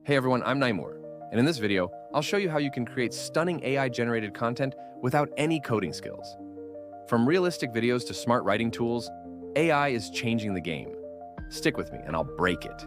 Hey everyone, I'm Naimur, and in this video, I'll show you how you can create stunning AI generated content without any coding skills. From realistic videos to smart writing tools, AI is changing the game. Stick with me and I'll break it.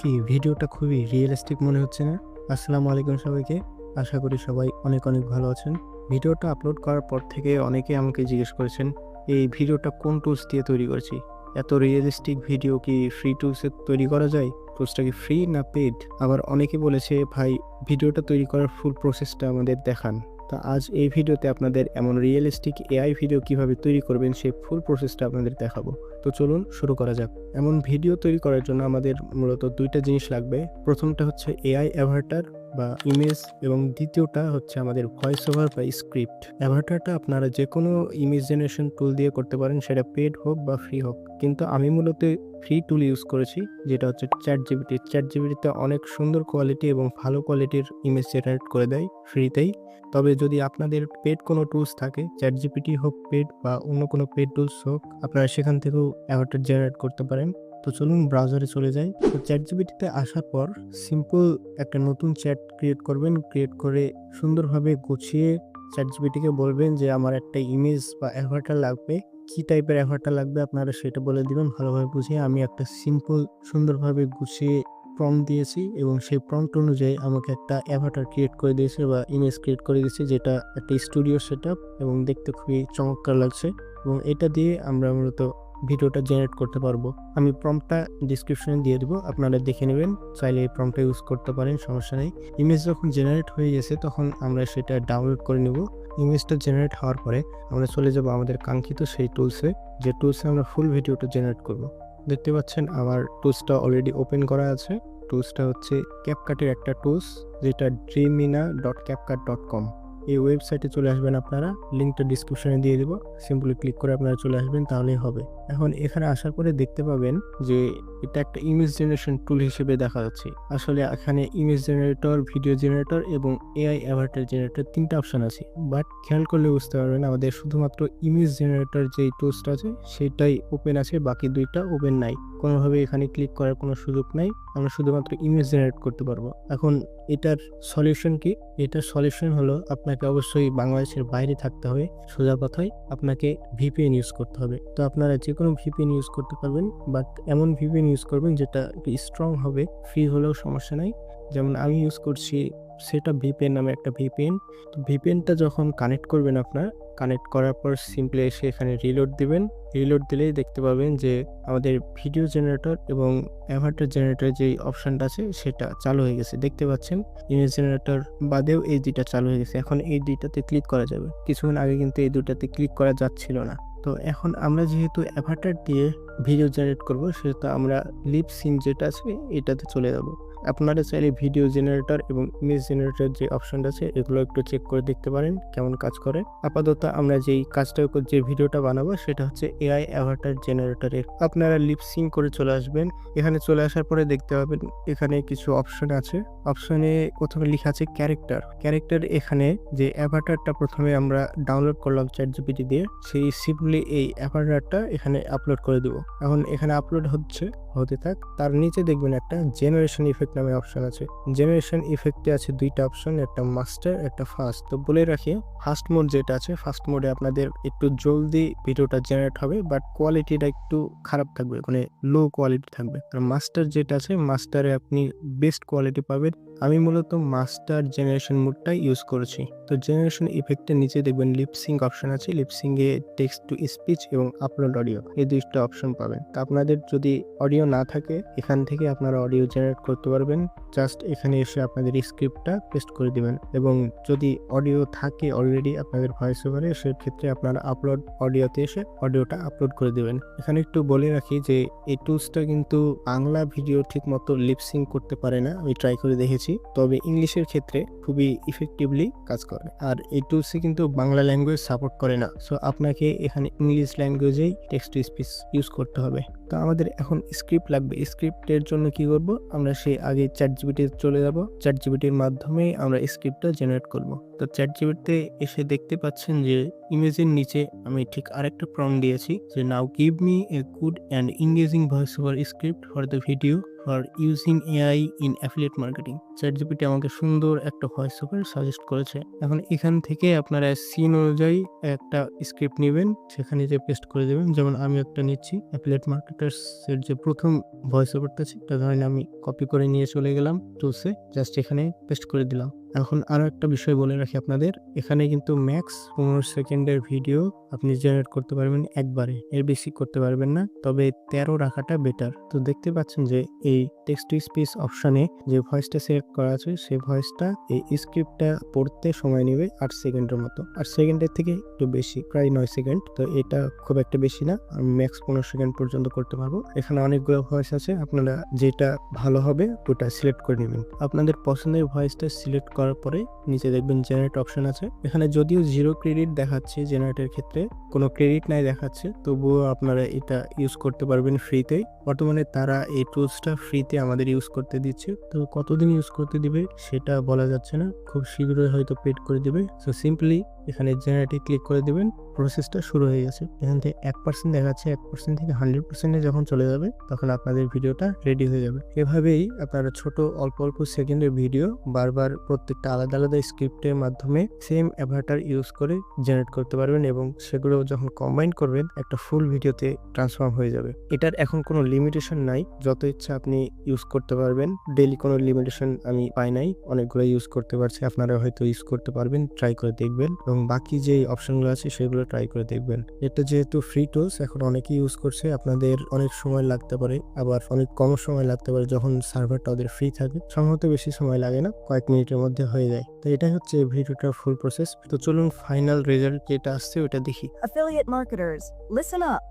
কি ভিডিওটা খুবই realistic মনে হচ্ছে না আসসালামু আলাইকুম সবাইকে আশা করি সবাই অনেক অনেক ভালো আছেন ভিডিওটা আপলোড করার পর থেকে অনেকে আমাকে জিজ্ঞেস করেছেন এই ভিডিওটা কোন টুলস দিয়ে তৈরি করেছি এত রিয়েলিস্টিক ভিডিও কি ফ্রি টুলসে তৈরি করা যায়? টুলসটা কি ফ্রি না পেড আবার অনেকে বলেছে, ভাই ভিডিওটা তৈরি করার ফুল প্রসেসটা আমাদের দেখান। তা আজ এই ভিডিওতে আপনাদের এমন রিয়েলিস্টিক এআই ভিডিও কীভাবে তৈরি করবেন, সেই ফুল প্রসেসটা আপনাদের দেখাবো। তো চলুন শুরু করা যাক। এমন ভিডিও তৈরি করার জন্য আমাদের মূলত দুইটা জিনিস লাগবে। প্রথমটা হচ্ছে এআই অ্যাভার্টার বা ইমেজ এবং দ্বিতীয়টা হচ্ছে আমাদের ভয়েস ওভার বা স্ক্রিপ্ট অ্যাভার্টারটা আপনারা যে কোনো ইমেজ জেনারেশন টুল দিয়ে করতে পারেন, সেটা পেড হোক বা ফ্রি হোক। কিন্তু আমি মূলত ফ্রি টুল ইউজ করেছি, যেটা হচ্ছে চ্যাট জিবিটি চ্যাট জিবিটিতে অনেক সুন্দর কোয়ালিটি এবং ভালো কোয়ালিটির ইমেজ জেনারেট করে দেয় ফ্রিতেই তবে যদি আপনাদের পেড কোনো টুলস থাকে চ্যাট জিপিটি হোক পেড বা অন্য কোনো পেড টুলস হোক, আপনারা সেখান থেকেও অ্যাভার্টার জেনারেট করতে পারেন। তো চলুন ব্রাউজারে চলে যাই। তো চ্যাট জিপিটিতে আসার পর সিম্পল একটা নতুন চ্যাট ক্রিয়েট করবেন। ক্রিয়েট করে সুন্দরভাবে গুছিয়ে চ্যাট জিপিটিকে বলবেন যে, আমার একটা ইমেজ বা অ্যাভার্টার লাগবে। কি টাইপের অ্যাভার্টার লাগবে আপনারা সেটা বলে দিবেন। ভালোভাবে বুঝিয়ে আমি একটা সিম্পল সুন্দরভাবে গুছিয়ে প্রম্পট দিয়েছি এবং সেই প্রম্পট অনুযায়ী আমাকে একটা অ্যাভাটার ক্রিয়েট করে দিয়েছে বা ইমেজ ক্রিয়েট করে দিয়েছে, যেটা একটা স্টুডিও সেট এবং দেখতে খুবই চমৎকার লাগছে। এবং এটা দিয়ে আমরা মূলত ভিডিওটা জেনারেট করতে পারব। আমি প্রম্পটটা ডিসক্রিপশনে দিয়ে দেবো, আপনারা দেখে নেবেন। চাইলে এই প্রম্পটটা ইউজ করতে পারেন, সমস্যা নেই। ইমেজ যখন জেনারেট হয়ে গেছে, তখন আমরা সেটা ডাউনলোড করে নেব। ইমেজটা জেনারেট হওয়ার পরে আমরা চলে যাব আমাদের কাঙ্ক্ষিত সেই টুলসে যে টুলসে আমরা ফুল ভিডিওটা জেনারেট করব। দেখতে পাচ্ছেন, আমার টুলসটা অলরেডি ওপেন করা আছে। টুলসটা হচ্ছে ক্যাপকাটের একটা টুলস যেটা Dreamina dot CapCut dot com এই ওয়েবসাইটে চলে আসবেন আপনারা। লিঙ্কটা ডিসক্রিপশনে দিয়ে দেবো। সিম্পলি ক্লিক করে আপনারা চলে আসবেন, তাহলেই হবে। এখন এখানে আসার পরে দেখতে পাবেন যে এটা একটা ইমেজ জেনারেশন টুল হিসেবে দেখা যাচ্ছে। আসলে এখানে ইমেজ জেনারেটর ভিডিও জেনারেটর এবং এআই অ্যাভার্টার জেনারেটর তিনটা অপশন আছে। বাট খেয়াল করলে বুঝতে পারবেন আমাদের শুধুমাত্র ইমেজ জেনারেটর যেই টুলসটা আছে, সেটাই ওপেন আছে, বাকি দুইটা ওপেন নাই। কোনোভাবে এখানে ক্লিক করার কোনো সুযোগ নাই। আমরা শুধুমাত্র ইমেজ জেনারেট করতে পারব। এখন এটার সলিউশন কি? এটার সলিউশন হলো আপনাকে অবশ্যই বাংলাদেশের বাইরে থাকতে হবে। সোজা কথায় আপনাকে ভিপিএন ইউজ করতে হবে। তো আপনারা যে কোনো ভিপিএন ইউজ করতে পারবেন বাট এমন ভিপিএন ইউজ করবেন যেটা স্ট্রং হবে ফ্রি হলেও সমস্যা নাই। যেমন আমি ইউজ করছি সেটা ভিপিএন নামে একটা ভিপিএন তো ভিপিএনটা যখন কানেক্ট করবেন আপনার কানেক্ট করার পর সিম্পলি এসে এখানে রিলোড দিবেন। রিলোড দিলেই দেখতে পাবেন যে আমাদের ভিডিও জেনারেটর এবং অ্যাভার্টার জেনারেটর যে অপশানটা আছে, সেটা চালু হয়ে গেছে। দেখতে পাচ্ছেন? ইমেজ জেনারেটর বাদেও এই দুইটা চালু হয়ে গেছে। এখন এই দুইটাতে ক্লিক করা যাবে। কিছুক্ষণ আগে কিন্তু এই দুইটাতে ক্লিক করা যাচ্ছিল না। তো এখন আমরা যেহেতু অ্যাভার্টার দিয়ে ভিডিও জেনারেট করব, সেহেতু আমরা লিপ সিন যেটা আছে, এটাতে চলে যাব। আপনারা চাইলে ভিডিও জেনারেটর এবং ইমেজ জেনারেটর যে অপশনটা আছে, এগুলো একটু চেক করে দেখতে পারেন কেমন কাজ করে। আপাতত আমরা যেই কাজটা যে ভিডিওটা বানাবো, সেটা হচ্ছে এআই অ্যাভার্টার জেনারেটরের আপনারা লিপসিং করে চলে আসবেন। এখানে চলে আসার পরে দেখতে পাবেন এখানে কিছু অপশন আছে। অপশনে প্রথমে লেখা আছে ক্যারেক্টার ক্যারেক্টার এখানে যে অ্যাভার্টারটা প্রথমে আমরা ডাউনলোড করলাম চ্যাট জিপিটি দিয়ে, সেই সিম্পলি এই অ্যাভার্টারটা এখানে আপলোড করে দেবো। এখন এখানে আপলোড হচ্ছে, হতে থাক। তার নিচে দেখবেন একটা জেনারেশন ইফেক্ট নামে অপশন আছে। জেনারেশন ইফেক্টে আছে দুইটা অপশন একটা মাস্টার একটা ফাস্ট তো বলে রাখি ফার্স্ট মোড যেটা আছে ফার্স্ট মোডে আপনাদের একটু জলদি ভিডিওটা জেনারেট হবে বাট কোয়ালিটিটা একটু খারাপ থাকবে মানে লো কোয়ালিটি থাকবে। আর মাস্টার যেটা আছে মাস্টারে আপনি বেস্ট কোয়ালিটি পাবেন। আমি মূলত মাস্টার জেনারেশন মোডটাই ইউজ করেছি। তো জেনারেশন ইফেক্টের নিচে দেখবেন লিপসিং অপশন আছে। লিপসিংয়ে টেক্সট টু স্পিচ এবং আপলোড অডিও এই দুইটা অপশন পাবেন। তো আপনাদের যদি অডিও না থাকে, এখান থেকে আপনারা অডিও জেনারেট করতে পারবেন। জাস্ট এখানে এসে আপনাদের স্ক্রিপ্টটা পেস্ট করে দিবেন এবং যদি অডিও থাকে অলরেডি আপনাদের ভয়েস ওভারে সেক্ষেত্রে আপনারা আপলোড অডিওতে এসে অডিওটা আপলোড করে দেবেন। এখানে একটু বলে রাখি যে, এই টুলসটা কিন্তু বাংলা ভিডিও ঠিক মতো লিপসিং করতে পারে না। আমি ট্রাই করে দেখেছি। তবে ইংলিশের ক্ষেত্রে খুবই ইফেক্টিভলি কাজ করে। আর এই টুলসে কিন্তু বাংলা ল্যাঙ্গুয়েজ সাপোর্ট করে না। সো আপনাকে এখানে ইংলিশ ল্যাঙ্গুয়েজেই টেক্সট টু স্পিচ ইউজ করতে হবে। তো আমাদের এখন স্ক্রিপ্ট লাগবে। স্ক্রিপ্টের জন্য কি করব? আমরা সেই আগে চ্যাট জিবিটি চলে যাব। চ্যাট জিবিটির মাধ্যমে আমরা স্ক্রিপ্টটা জেনারেট করব। তো চ্যাট জিবিটিতে এসে দেখতে পাচ্ছেন যে ইমেজের নিচে আমি ঠিক আরেকটা প্রম দিয়েছি যে now give me a good and engaging voice over script for the video for using AI in affiliate marketing ChatGPT আমাকে সুন্দর একটা ভয়েস ওভার সাজেস্ট করেছে। এখন এখান থেকে আপনারা সিন অনুযায়ী একটা স্ক্রিপ্ট নেবেন, সেখানে যে পেস্ট করে দেবেন, যেমন আমি একটা নিচ্ছি অ্যাফিলিয়েট মার্কেটার্স এর যে প্রথম ভয়েস ওভারটা আছে তা ধরেন আমি কপি করে নিয়ে চলে গেলাম টুলসে জাস্ট এখানে পেস্ট করে দিলাম। এখন আরও একটা বিষয় বলে রাখি আপনাদের। এখানে কিন্তু ম্যাক্স পনেরো সেকেন্ডের ভিডিও আপনি জেনারেট করতে পারবেন একবারে। এর বেশি করতে পারবেন না, তবে তেরো রাখাটা বেটার তো দেখতে পাচ্ছেন যে এই টেক্সট টু স্পিচ অপশানে যে ভয়েসটা সিলেক্ট করা আছে, সেই ভয়েসটা এই স্ক্রিপ্টটা পড়তে সময় নেবে আট সেকেন্ডের মতো। আট সেকেন্ডের থেকে একটু বেশি, প্রায় নয় সেকেন্ড। তো এটা খুব একটা বেশি না, আমি ম্যাক্স পনেরো সেকেন্ড পর্যন্ত করতে পারব। এখানে অনেকগুলো ভয়েস আছে, আপনারা যেটা ভালো হবে ওটা সিলেক্ট করে নেবেন। আপনাদের পছন্দের ভয়েসটা সিলেক্ট করার পরে নিচে দেখবেন জেনারেট অপশন আছে। এখানে যদিও জিরো ক্রেডিট দেখাচ্ছে জেনারেটের ক্ষেত্রে, কোনো ক্রেডিট নাই দেখাচ্ছে, তবুও আপনারা এটা ইউজ করতে পারবেন ফ্রিতেই বর্তমানে তারা এই টুলসটা ফ্রিতে আমাদের ইউজ করতে দিচ্ছে। তো কতদিন ইউজ করতে দিবে সেটা বলা যাচ্ছে না। খুব শীঘ্রই হয়তো পেড করে দিবে। সো সিম্পলি এখানে জেনারেটে ক্লিক করে দিবেন। প্রসেসটা শুরু হয়ে গেছে। এখান থেকে এক পার্সেন্ট দেখাচ্ছে, এক পার্সেন্ট থেকে হান্ড্রেড পার্সেন্টে যখন চলে যাবে, তখন আপনাদের ভিডিওটা রেডি হয়ে যাবে। এভাবেই আপনারা ছোট, অল্প অল্প সেকেন্ডের ভিডিও বারবার প্রত্যেকটা আলাদা আলাদা স্ক্রিপ্টের মাধ্যমে সেম অ্যাভাটার ইউজ করে জেনারেট করতে পারবেন এবং সেগুলো যখন কম্বাইন করবেন, একটা ফুল ভিডিওতে ট্রান্সফর্ম হয়ে যাবে। এটার এখন কোনো লিমিটেশন নাই। যত ইচ্ছা আপনি ইউজ করতে পারবেন। ডেলি কোনো লিমিটেশন আমি পাই নাই। অনেকগুলো ইউজ করতে পারছি। আপনারা হয়তো ইউজ করতে পারবেন ট্রাই করে দেখবেন। এবং বাকি যে অপশনগুলো আছে, সেগুলো ট্রাই করে দেখবেন। এটা যেহেতু ফ্রি টুলস এখন অনেকেই ইউজ করছে আপনাদের অনেক সময় লাগতে পারে আবার অনেক কম সময় লাগতে পারে যখন সার্ভারটা ওদের ফ্রি থাকে। সম্ভবত বেশি সময় লাগে না কয়েক মিনিটের মধ্যে হয়ে যায়। তো এটাই হচ্ছে ভিডিওটার ফুল প্রসেস তো চলুন ফাইনাল রেজাল্ট যেটা আসছে ওটা দেখি। Affiliate marketers, listen up.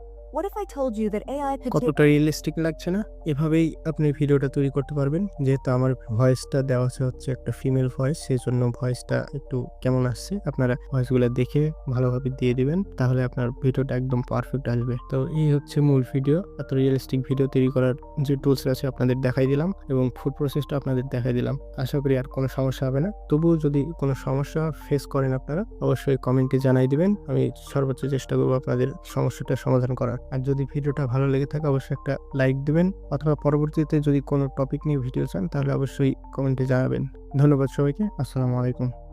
কতটা রিয়েলিস্টিক লাগছে না? এভাবেই আপনি ভিডিওটা তৈরি করতে পারবেন। যেহেতু আমার ভয়েসটা দেওয়া আছে হচ্ছে একটা ফিমেল ভয়েস সেই জন্য ভয়েসটা একটু কেমন আসছে, আপনারা ভয়েসগুলো দেখে ভালোভাবে দিয়ে দিবেন, তাহলে আপনার ভিডিওটা একদম পারফেক্ট আসবে। তো এই হচ্ছে মূল ভিডিও এত রিয়েলিস্টিক ভিডিও তৈরি করার যে টুলস আছে আপনাদের দেখাই দিলাম এবং ফুড প্রসেসটা আপনাদের দেখাই দিলাম। আশা করি আর কোনো সমস্যা হবে না। তবুও যদি কোনো সমস্যা ফেস করেন আপনারা, অবশ্যই কমেন্টে জানাই দিবেন। আমি সর্বোচ্চ চেষ্টা করব আপনাদের সমস্যাটা সমাধান করার। আর যদি ভিডিওটা ভালো লেগে থাকে, অবশ্যই একটা লাইক দেবেন। অথবা পরবর্তীতে যদি কোনো টপিক নিয়ে ভিডিও চান, তাহলে অবশ্যই কমেন্টে জানাবেন। ধন্যবাদ সবাইকে, আসসালামু আলাইকুম।